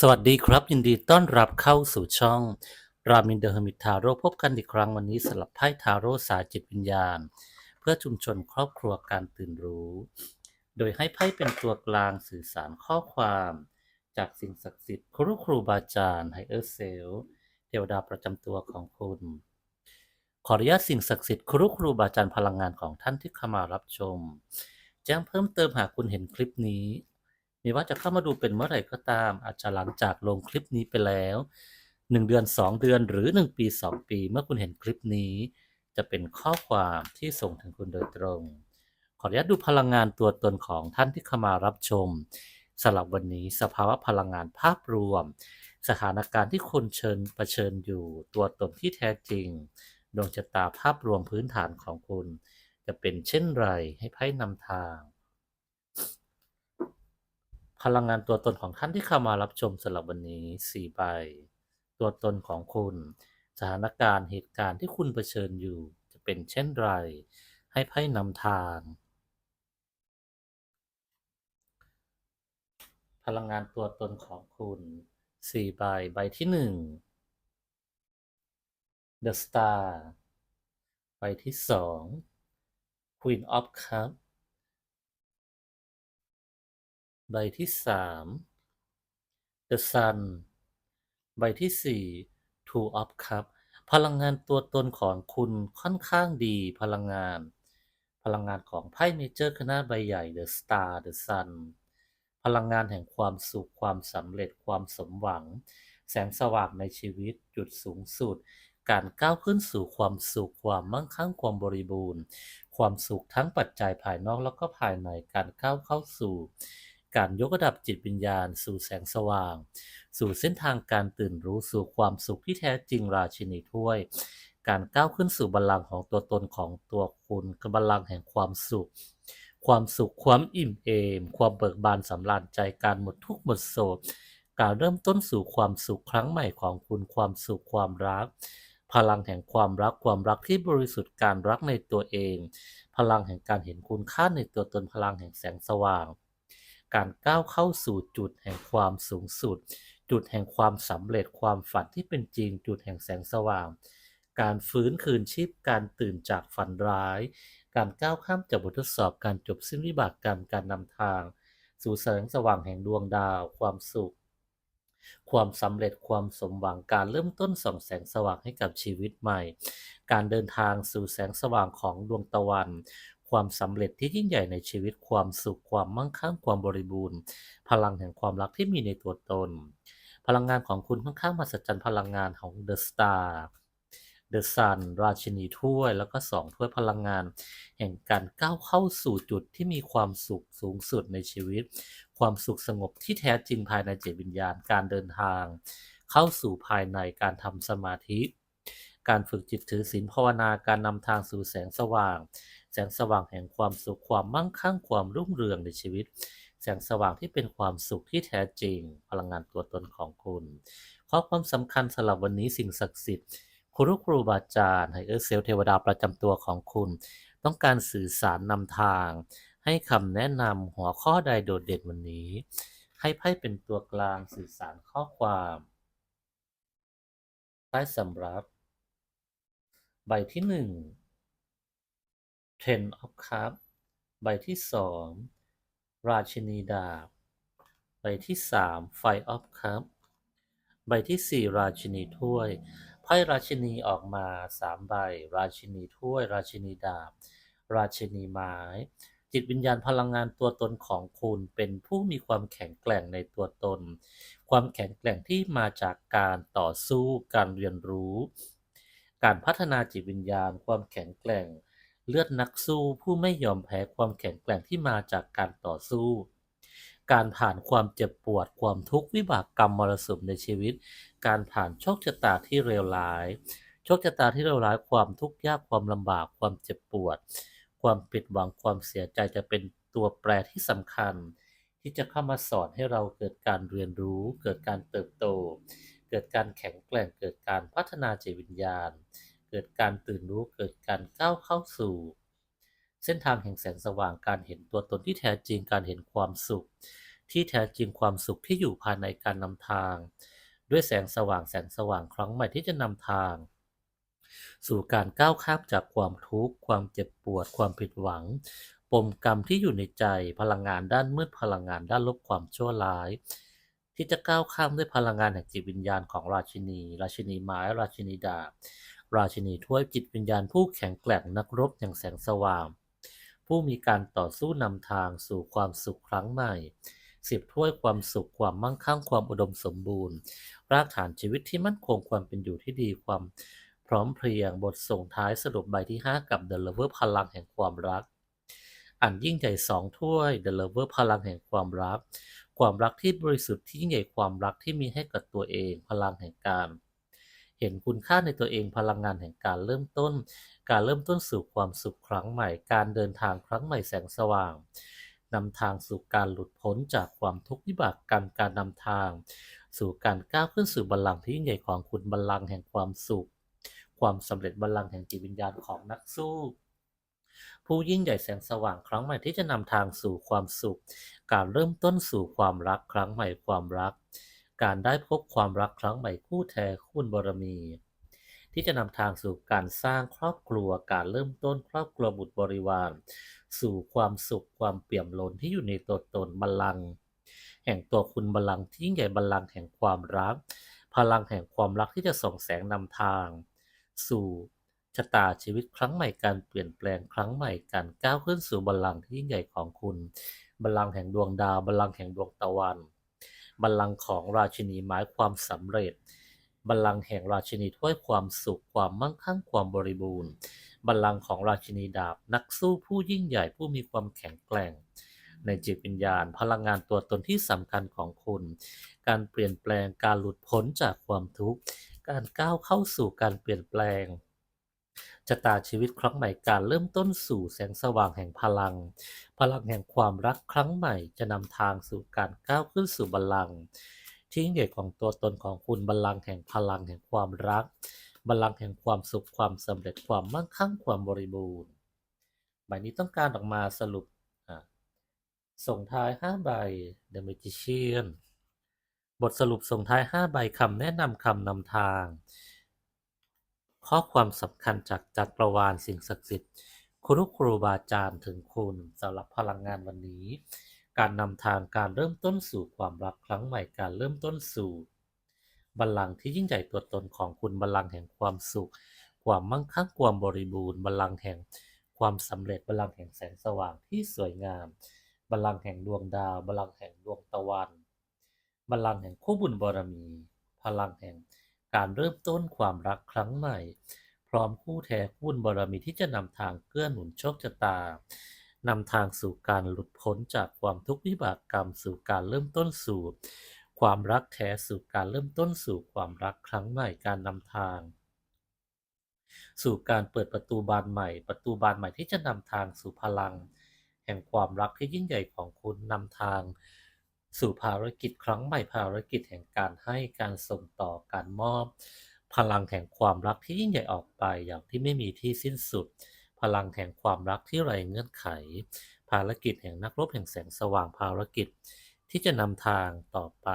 สวัสดีครับ ยินดีต้อนรับเข้าสู่ช่อง รามินเดอะเฮมิทาโร่พบกันอีกครั้งวันนี้สำหรับไพ่ทาโร่สายจิตวิญญาณ เพื่อชุมชนครอบครัวการตื่นรู้ โดยให้ไพ่เป็นตัวกลางสื่อสารข้อความ จากสิ่งศักดิ์สิทธิ์ครูครูบาอาจารย์ไฮเออร์เซลเทวดาประจำตัวของคุณ ขออนุญาตสิ่งศักดิ์สิทธิ์ครูครูบาอาจารย์พลังงานของท่านที่เข้ามารับชม แจ้งเพิ่มเติมหากคุณเห็นคลิปนี้ ม่ว่าจะเข้ามาดูเป็นเมื่อไหร่ก็ตาม อาจจะหลังจากลงคลิปนี้ไปแล้ว 1 เดือน 2 เดือนหรือ 1 ปี 2 ปี เมื่อคุณเห็นคลิปนี้ จะเป็นข้อความที่ส่งถึงคุณโดยตรง ขออนุญาตดูพลังงานตัวตนของท่านที่เข้ามารับชมสำหรับวันนี้สภาวะพลังงานภาพรวม สถานการณ์ที่คุณเชิญเผชิญอยู่ตัวตนที่แท้จริงดวงชะตาภาพรวมพื้นฐานของคุณ จะเป็นเช่นไรให้ไพ่นำทาง พลังงานตัวตนของท่านที่เข้ามารับชมสำหรับวันนี้สี่ใบ ตัวตนของคุณ สถานการณ์เหตุการณ์ที่คุณเผชิญอยู่ จะเป็นเช่นไร ให้ไพ่นำทาง พลังงานตัวตนของคุณสี่ใบ ใบที่หนึ่ง The Star ใบที่สอง Queen of Cups ใบที่สาม The Sun ใบที่สี่ Two of Cups พลังงานตัวตนของคุณค่อนข้างดีพลังงาน พลังงานของไพ่เมเจอร์คณะใบใหญ่ The Star The Sun พลังงานแห่งความสุขความสำเร็จความสมหวัง แสงสว่างในชีวิตจุดสูงสุด การก้าวขึ้นสู่ความสุขความมั่งคั่งความบริบูรณ์ ความสุขทั้งปัจจัยภายนอกแล้วก็ภายในการก้าวเข้าสู่ การยกระดับจิตวิญญาณสู่แสงสว่าง สู่เส้นทางการตื่นรู้สู่ความสุขที่แท้จริงราชินีถ้วย การก้าวขึ้นสู่บัลลังก์ของตัวตนของตัวคุณคือบัลลังก์แห่งความสุข ความสุขความอิ่มเอม ความเบิกบานสำราญใจการหมดทุกข์หมดโศกการเริ่มต้นสู่ความสุขครั้งใหม่ของคุณความสุขความรัก พลังแห่งความรักความรักที่บริสุทธิ์การรักในตัวเอง พลังแห่งการเห็นคุณค่าในตัวตนพลังแห่งแสงสว่าง การก้าวเข้าสู่จุดแห่งความสูงสุด จุดแห่งความสำเร็จความฝันที่เป็นจริง จุดแห่งแสงสว่าง การฟื้นคืนชีพการตื่นจากฝันร้าย การก้าวข้ามจากบททดสอบการจบสิ้นวิบากกรรมการนำทาง สู่แสงสว่างแห่งดวงดาว ความสุข ความสำเร็จความสมหวังการเริ่มต้นส่องแสงสว่างให้กับชีวิตใหม่ การเดินทางสู่แสงสว่างของดวงตะวัน ความสำเร็จที่ยิ่งใหญ่ในชีวิตความสุขความมั่งคั่งความบริบูรณ์ พลังแห่งความรักที่มีในตัวตน พลังงานของคุณค่อนข้างมหัศจรรย์พลังงานของ The Star The Sun ราชินีถ้วย แล้วก็สองถ้วยพลังงาน แห่งการก้าวเข้าสู่จุดที่มีความสุขสูงสุดในชีวิต ความสุขสงบที่แท้จริงภายในจิตวิญญาณการเดินทาง เข้าสู่ภายในการทำสมาธิ การฝึกจิตถือศีลภาวนาการนำทางสู่แสงสว่าง แสงสว่างแห่งความสุขความมั่งคั่งความรุ่งเรืองในชีวิต แสงสว่างที่เป็นความสุขที่แท้จริง พลังงานตัวตนของคุณข้อความสำคัญสำหรับวันนี้สิ่งศักดิ์สิทธิ์ครูครูบาอาจารย์ไฮเออร์เซลเทวดาประจำตัวของคุณ ต้องการสื่อสารนำทาง ให้คำแนะนำหัวข้อใดโดดเด่นวันนี้ ให้ไพ่เป็นตัวกลางสื่อสารข้อความใต้สำรับ ใบที่หนึ่ง Ten of Cups ใบที่สองราชินีดาบ ใบที่สาม Five of Cups ใบที่สี่ราชินีถ้วย ไพ่ราชินีออกมาสามใบ ราชินีถ้วย ราชินีดาบ ราชินีไม้ จิตวิญญาณพลังงานตัวตนของคุณเป็นผู้มีความแข็งแกร่งในตัวตน ความแข็งแกร่งที่มาจากการต่อสู้ การเรียนรู้ การพัฒนาจิตวิญญาณ ความแข็งแกร่ง เลือดนักสู้ผู้ไม่ยอมแพ้ความแข็งแกร่งที่มาจากการต่อสู้ การผ่านความเจ็บปวดความทุกข์วิบากกรรมมรสุมในชีวิต การผ่านโชคชะตาที่เลวร้ายโชคชะตาที่เลวร้ายความทุกข์ยากความลำบากความเจ็บปวด ความผิดหวังความเสียใจจะเป็นตัวแปรที่สำคัญ ที่จะเข้ามาสอนให้เราเกิดการเรียนรู้ เกิดการเติบโต เกิดการแข็งแกร่งเกิดการพัฒนาจิตวิญญาณ กิดการตื่นรู้เกิดการก้าวเข้าสู่ เส้นทางแห่งแสงสว่างการเห็นตัวตนที่แท้จริงการเห็นความสุข ที่แท้จริงความสุขที่อยู่ภายในการนำทาง ด้วยแสงสว่างแสงสว่างครั้งใหม่ที่จะนำทาง สู่การก้าวข้ามจากความทุกข์ความเจ็บปวด ความผิดหวัง ปมกรรมที่อยู่ในใจพลังงานด้านมืดพลังงานด้านลบความชั่วร้ายที่จะก้าวข้ามด้วยพลังงานแห่งจิตวิญญาณของราชินี ราชินีไม้ ราชินีดาบ ราชินีถ้วยจิตวิญญาณผู้แข็งแกร่งนักรบแห่างแสงสว่าง ผู้มีการต่อสู้นำทางสู่ความสุขครั้งใหม่สิบถ้วยความสุขความมั่งคั่งความอุดมสมบูรณ์ รากฐานชีวิตที่มั่นคงความเป็นอยู่ที่ดีความพร้อมเพรียงบทส่งท้ายสรุปใบที่ 5 กับ The Lover พลังแห่งความรัก อันยิ่งใหญ่สองถ้วย The Lover พลังแห่งความรัก ความรักที่บริสุทธิ์ที่ยิ่งใหญ่ความรักที่มีให้กับตัวเอง พลังแห่งการ ห็นคุณค่าในตัวเองพลังงานแห่งการเริ่มต้น การเริ่มต้นสู่ความสุขครั้งใหม่ การเดินทางครั้งใหม่แสงสว่างนำทางสู่การหลุดพ้นจากความทุกข์วิบากกรรมการนำทาง สู่การก้าวขึ้นสู่บัลลังก์ที่ยิ่งใหญ่ของคุณบัลลังก์แห่งความสุข ความสำเร็จบัลลังก์แห่งจิตวิญญาณของนักสู้ผู้ยิ่งใหญ่แสงสว่างครั้งใหม่ที่จะนำทางสู่ความสุข การเริ่มต้นสู่ความรักครั้งใหม่ความรัก การได้พบความรักครั้งใหม่คู่แท้คุณบารมี ที่จะนำทางสู่การสร้างครอบครัวการเริ่มต้นครอบครัวบุตรบริวาร สู่ความสุขความเปี่ยมล้นที่อยู่ในตัวตนบัลลังก์แห่งตัวคุณบัลลังก์ที่ยิ่งใหญ่บัลลังก์แห่งความรัก พลังแห่งความรักที่จะส่องแสงนำทาง สู่ชะตาชีวิตครั้งใหม่การเปลี่ยนแปลงครั้งใหม่การก้าวขึ้นสู่บัลลังก์ที่ยิ่งใหญ่ของคุณบัลลังก์แห่งดวงดาวบัลลังก์แห่งดวงตะวัน บัลลังก์ของราชินีไม้ความสำเร็จ บัลลังก์แห่งราชินีถ้วยความสุขความมั่งคั่งความบริบูรณ์ บัลลังก์ของราชินีดาบนักสู้ผู้ยิ่งใหญ่ผู้มีความแข็งแกร่ง ในจิตวิญญาณ พลังงานตัวตนที่สำคัญของคุณ การเปลี่ยนแปลงการหลุดพ้นจากความทุกข์ การก้าวเข้าสู่การเปลี่ยนแปลง ชะตาชีวิตครั้งใหม่การเริ่มต้นสู่แสงสว่างแห่งพลัง พลังแห่งความรักครั้งใหม่จะนำทางสู่การก้าวขึ้นสู่บัลลังก์ที่ยิ่งใหญ่ของตัวตนของคุณบัลลังก์แห่งพลังแห่งความรัก บัลลังก์แห่งความสุขความสำเร็จความมั่งคั่งความบริบูรณ์ใบนี้ต้องการออกมาสรุปส่งท้าย 5 ใบ The Magician บทสรุปส่งท้าย 5 ใบคำแนะนำคำนำทาง ข้อความสำคัญจากจักรวาลสิ่งศักดิ์สิทธิ์ครูครูบาอาจารย์ถึงคุณสำหรับพลังงานวันนี้ การนำทางการเริ่มต้นสู่ความรักครั้งใหม่การเริ่มต้นสู่บัลลังก์ที่ยิ่งใหญ่ตัวตนของคุณบัลลังก์แห่งความสุข ความมั่งคั่งความบริบูรณ์บัลลังก์แห่งความสำเร็จบัลลังก์แห่งแสงสว่างที่สวยงามบัลลังก์แห่งดวงดาวบัลลังก์แห่งดวงตะวันบัลลังก์แห่งคู่บุญบารมี พลังแห่ง การเริ่มต้นความรักครั้งใหม่ พร้อมคู่แท้คู่บุญบารมีที่จะนำทางเกื้อหนุนโชคชะตานำทางสู่การหลุดพ้นจากความทุกข์วิบากกรรมสู่การเริ่มต้นสู่ ความรักแท้สู่การเริ่มต้นสู่ความรักครั้งใหม่การนำทาง สู่การเปิดประตูบานใหม่ ประตูบานใหม่ที่จะนำทางสู่พลัง แห่งความรักที่ยิ่งใหญ่ของคุณนำทาง สู่ภารกิจครั้งใหม่ภารกิจแห่งการให้การส่งต่อการมอบ พลังแห่งความรักที่ยิ่งใหญ่ออกไปอย่างที่ไม่มีที่สิ้นสุด พลังแห่งความรักที่ไร้เงื่อนไข ภารกิจแห่งนักรบแห่งแสงสว่างภารกิจ ที่จะนำทางต่อไป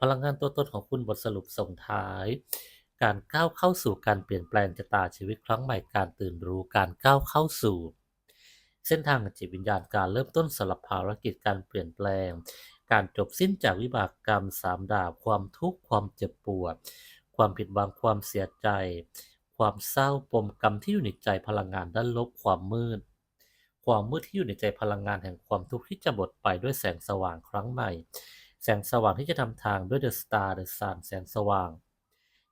พลังงานตัวตนของคุณบทสรุปส่งท้าย การก้าวเข้าสู่การเปลี่ยนแปลงชะตาชีวิตครั้งใหม่การตื่นรู้การก้าวเข้าสู่เส้นทางจิตวิญญาณการเริ่มต้นสลับภารกิจการเปลี่ยนแปลง การจบสิ้นจากวิบากกรรมสามดาบความทุกข์ความเจ็บปวด ความผิดหวังความเสียใจ ความเศร้าปมกรรมที่อยู่ในใจพลังงานด้านลบความมืด ความมืดที่อยู่ในใจพลังงานแห่งความทุกข์ที่จะหมดไปด้วยแสงสว่างครั้งใหม่ แสงสว่างที่จะทำทางด้วย The Star The Sun แสงสว่าง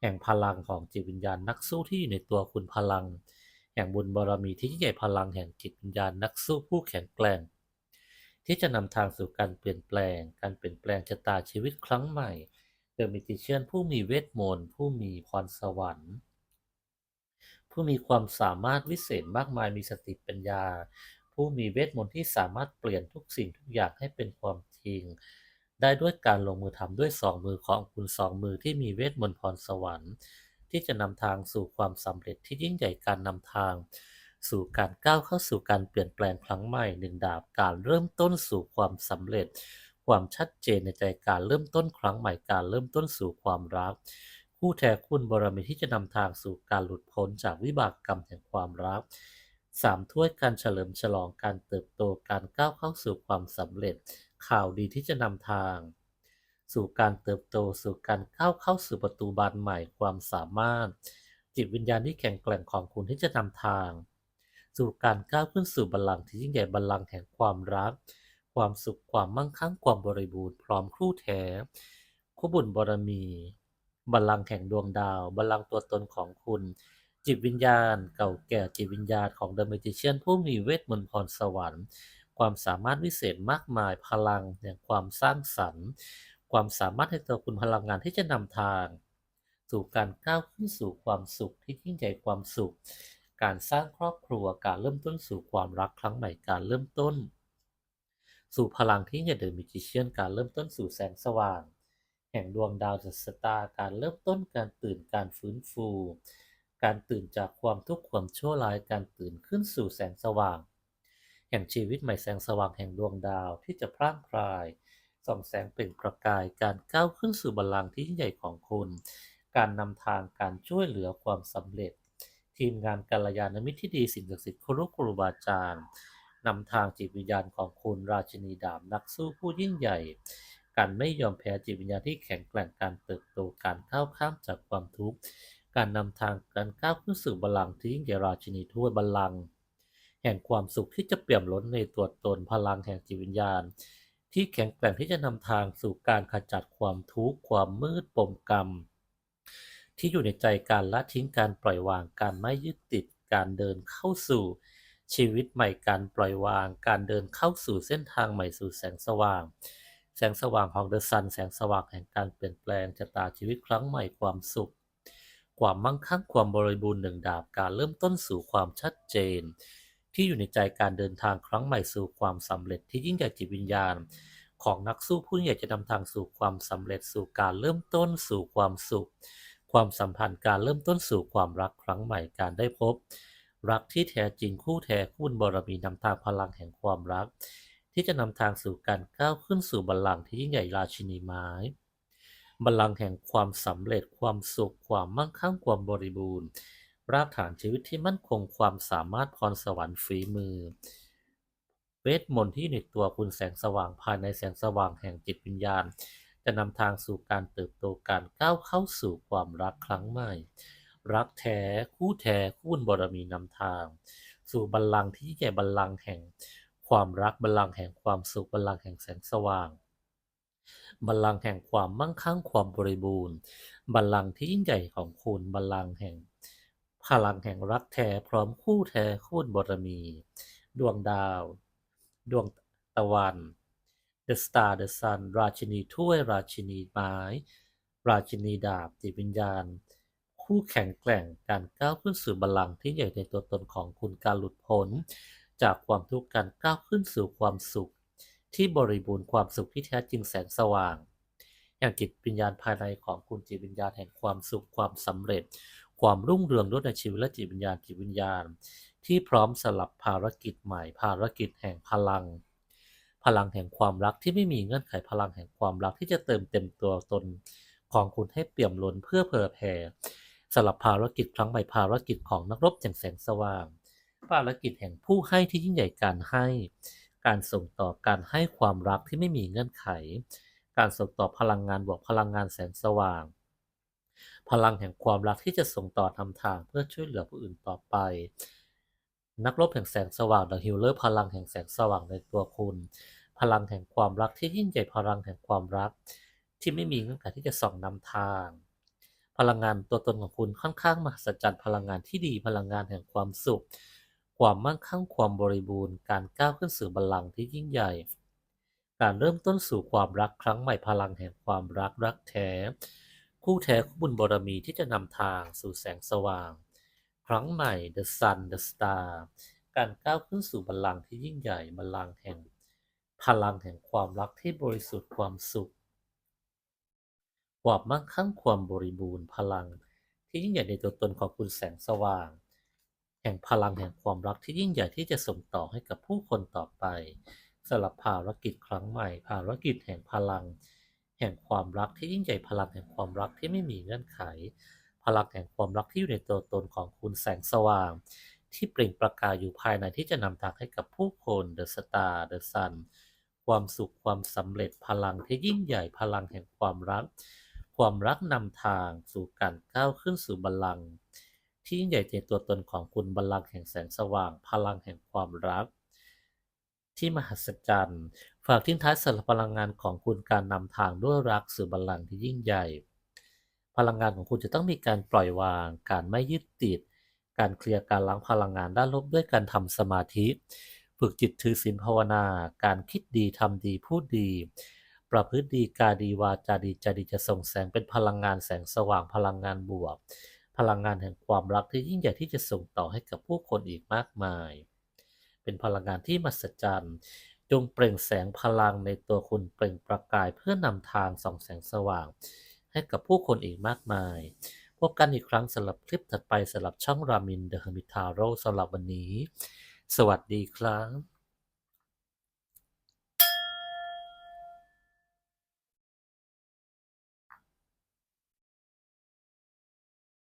แห่งพลังของจิตวิญญาณนักสู้ที่อยู่ในตัวคุณพลัง แห่งบุญบารมีที่ใหญ่พลังแห่งจิตวิญญาณนักสู้ผู้แข็งแกร่ง ที่จะนำทางสู่การเปลี่ยนแปลง การเปลี่ยนแปลงชะตาชีวิตครั้งใหม่เดอะมิติเชียนผู้มีเวทมนต์ผู้มีพรสวรรค์ ผู้มีความสามารถวิเศษมากมายมีสติปัญญา ผู้มีเวทมนต์ที่สามารถเปลี่ยนทุกสิ่งทุกอย่างให้เป็นความจริง ได้ด้วยการลงมือทำด้วยสองมือของคุณสองมือที่มีเวทมนต์พรสวรรค์ ที่จะนำทางสู่ความสำเร็จที่ยิ่งใหญ่การนำทาง สู่การก้าวเข้าสู่การเปลี่ยนแปลงครั้งใหม่หนึ่งดาบการเริ่มต้นสู่ความสำเร็จ ความชัดเจนในใจการเริ่มต้นครั้งใหม่การเริ่มต้นสู่ความรักคู่แท้คุณบารมีที่จะนำทางสู่การหลุดพ้นจากวิบากกรรมแห่งความรักสามถ้วยการเฉลิมฉลองการเติบโตการก้าวเข้าสู่ความสำเร็จ ข่าวดีที่จะนำทาง สู่การเติบโตสู่การก้าวเข้าสู่ประตูบานใหม่ความสามารถ จิตวิญญาณที่แข็งแกร่งของคุณที่จะนำทาง สู่การก้าวขึ้นสู่บัลลังก์ที่ยิ่งใหญ่บัลลังก์แห่งความรัก ความสุขความมั่งคั่งความบริบูรณ์พร้อมคู่แท้คู่บุญบารมี บัลลังก์แห่งดวงดาว บัลลังก์ตัวตนของคุณ จิตวิญญาณ เก่าแก่จิตวิญญาณของเดอะเมจิเชียนผู้มีเวทมนต์พรสวรรค์ ความสามารถวิเศษมากมายพลังแห่งความสร้างสรรค์ ความสามารถในตัวคุณพลังงานที่จะนำทาง สู่การก้าวขึ้นสู่ความสุขที่ยิ่งใหญ่ความสุข การสร้างครอบครัวการเริ่มต้นสู่ความรักครั้งใหม่การเริ่มต้น สู่พลังที่ใหญ่เดอะมิจิเชียนการเริ่มต้นสู่แสงสว่าง แห่งดวงดาวจัสตาร์การเริ่มต้นการตื่นการฟื้นฟู การตื่นจากความทุกข์ความชั่วร้ายการตื่นขึ้นสู่แสงสว่าง แห่งชีวิตใหม่แสงสว่างแห่งดวงดาวที่จะพร่างพรายส่องแสงเป็นประกายการก้าวขึ้นสู่บัลลังก์ที่ใหญ่ของคุณ การนำทางการช่วยเหลือความสำเร็จ ทีมงานกัลยาณมิตรที่ดีสิ่งศักดิ์สิทธิ์ครูครูบาอาจารย์นำทางจิตวิญญาณของคุณราชินีดาบนักสู้ผู้ยิ่งใหญ่ การไม่ยอมแพ้จิตวิญญาณที่แข็งแกร่งการเติบโตการก้าวข้ามจากความทุกข์ การนำทางการก้าวขึ้นสู่บัลลังก์ที่ยิ่งใหญ่ราชินีถ้วยบัลลังก์แห่งความสุขที่จะเปี่ยมล้นในตัวตนพลังแห่งจิตวิญญาณ ที่แข็งแกร่งที่จะนำทางสู่การขจัดความทุกข์ความมืดปมกรรม ที่อยู่ในใจการละทิ้งการปล่อยวางการไม่ยึดติดการเดินเข้าสู่ชีวิตใหม่การปล่อยวาง การเดินเข้าสู่เส้นทางใหม่สู่แสงสว่าง แสงสว่างของเดอะซันแสงสว่างแห่งการเปลี่ยนแปลงชะตาชีวิตครั้งใหม่ความสุข ความมั่งคั่งความบริบูรณ์หนึ่งดาบการเริ่มต้นสู่ความชัดเจน ที่อยู่ในใจการเดินทางครั้งใหม่สู่ความสำเร็จที่ยิ่งใหญ่จิตวิญญาณ ของนักสู้ผู้ใหญ่จะนำทางสู่ความสำเร็จสู่การเริ่มต้นสู่ความสุข ความสัมพันธ์การเริ่มต้นสู่ความรักครั้งใหม่การได้พบ รักที่แท้จริงคู่แท้คู่บุญบารมีนำทางพลังแห่งความรัก ที่จะนำทางสู่การก้าวขึ้นสู่บัลลังก์ที่ยิ่งใหญ่ราชินีไม้บัลลังก์แห่งความสำเร็จความสุขความมั่งคั่งความบริบูรณ์ รากฐานชีวิตที่มั่นคงความสามารถพรสวรรค์ฝีมือเวทมนต์ที่อยู่ในตัวคุณแสงสว่างภายในแสงสว่างแห่งจิตวิญญาณ จะนำทางสู่การเติบโตการก้าวเข้าสู่ความรักครั้งใหม่ รักแท้คู่แท้คู่บุญบารมีนำทาง สู่บัลลังก์ที่ยิ่งใหญ่บัลลังก์แห่ง ความรักบัลลังก์แห่งความสุขบัลลังก์แห่งแสงสว่างบัลลังก์แห่งความมั่งคั่งความบริบูรณ์ บัลลังก์ที่ยิ่งใหญ่ของคุณบัลลังก์แห่ง พลังแห่งรักแท้พร้อมคู่แท้คู่บุญบารมี ดวงดาว ดวงตะวัน The Star The Sun ราชินีถ้วย ราชินีไม้ ราชินีดาบจิตวิญญาณ คู่แข็งแกร่งการก้าวขึ้นสู่บัลลังก์ที่ใหญ่ในตัวตนของคุณการหลุดพ้น จากความทุกข์การก้าวขึ้นสู่ความสุข ที่บริบูรณ์ความสุขที่แท้จริงแสงสว่างอย่างจิตวิญญาณภายในของคุณจิตวิญญาณแห่งความสุขความสำเร็จ ความรุ่งเรืองด้วยในชีวิตและจิตวิญญาณจิตวิญญาณ ที่พร้อมสลับภารกิจใหม่ภารกิจแห่งพลัง พลังแห่งความรักที่ไม่มีเงื่อนไขพลังแห่งความรักที่จะเติมเต็มตัวตนของคุณให้เปี่ยมล้นเพื่อเผยแผ่สลับภารกิจครั้งใหม่ภารกิจของนักรบแห่งแสงสว่าง ภารกิจแห่งผู้ให้ที่ยิ่งใหญ่การให้ การส่งต่อการให้ความรักที่ไม่มีเงื่อนไข การส่งต่อพลังงานบวกพลังงานแสงสว่าง พลังแห่งความรักที่จะส่งต่อทำทางเพื่อช่วยเหลือผู้อื่นต่อไป นักรบแห่งแสงสว่าง The Healer พลังแห่งแสงสว่างในตัวคุณ พลังแห่งความรักที่ยิ่งใหญ่พลังแห่งความรัก ที่ไม่มีเงื่อนไขที่จะส่องนำทาง พลังงานตัวตนของคุณค่อนข้างมหัศจรรย์พลังงานที่ดีพลังงานแห่งความสุข ความมั่งคั่งความบริบูรณ์ การก้าวขึ้นสู่บัลลังก์ที่ยิ่งใหญ่ การเริ่มต้นสู่ความรักครั้งใหม่พลังแห่งความรักรักแท้ คู่แท้คู่บุญบารมีที่จะนำทางสู่แสงสว่าง ครั้งใหม่ The Sun The Star การก้าวขึ้นสู่บัลลังก์ที่ยิ่งใหญ่บัลลังก์แห่ง พลังแห่งความรักที่บริสุทธิ์ความสุขความมั่งคั่งความบริบูรณ์พลัง ที่ยิ่งใหญ่ในตัวตนของคุณแสงสว่าง แห่งพลังแห่งความรักที่ยิ่งใหญ่ที่จะส่งต่อให้กับผู้คนต่อไปสำหรับภารกิจครั้งใหม่ ภารกิจแห่งพลัง แห่งความรักที่ยิ่งใหญ่พลังแห่งความรักที่ไม่มีเงื่อนไข พลังแห่งความรักที่อยู่ในตัวตนของคุณแสงสว่าง ที่เปล่งประกายอยู่ภายในที่จะนำทางให้กับผู้คนเดอะสตาร์เดอะซัน ความสุขความสำเร็จพลังที่ยิ่งใหญ่พลังแห่งความรัก ความรักนำทางสู่การก้าวขึ้นสู่บัลลังก์ที่ยิ่งใหญ่ในตัวตนของคุณบัลลังก์แห่งแสงสว่าง พลังแห่งความรัก ที่มหัศจรรย์ ฝากทิ้งท้ายสำหรับพลังงานของคุณการนำทางด้วยรักสู่บัลลังก์ที่ยิ่งใหญ่ พลังงานของคุณจะต้องมีการปล่อยวาง การไม่ยึดติด การเคลียร์การล้างพลังงานด้านลบด้วยการทำสมาธิ ฝึกจิตถือศีลภาวนา การคิดดีทำดีพูดดี ประพฤติดีกาดีวาจาดีใจดีจะส่งแสงเป็นพลังงานแสงสว่างพลังงานบวก พลังงานแห่งความรักที่ยิ่งใหญ่ที่จะส่งต่อให้กับผู้คนอีกมากมาย เป็นพลังงานที่มหัศจรรย์จงเปล่งแสงพลังในตัวคุณเปล่งประกายเพื่อนำทางส่องแสงสว่าง ให้กับผู้คนอีกมากมาย พบกันอีกครั้งสำหรับคลิปถัดไปสำหรับช่องรามินเดอะเฮมิทาโร่สำหรับวันนี้ สวัสดีครับ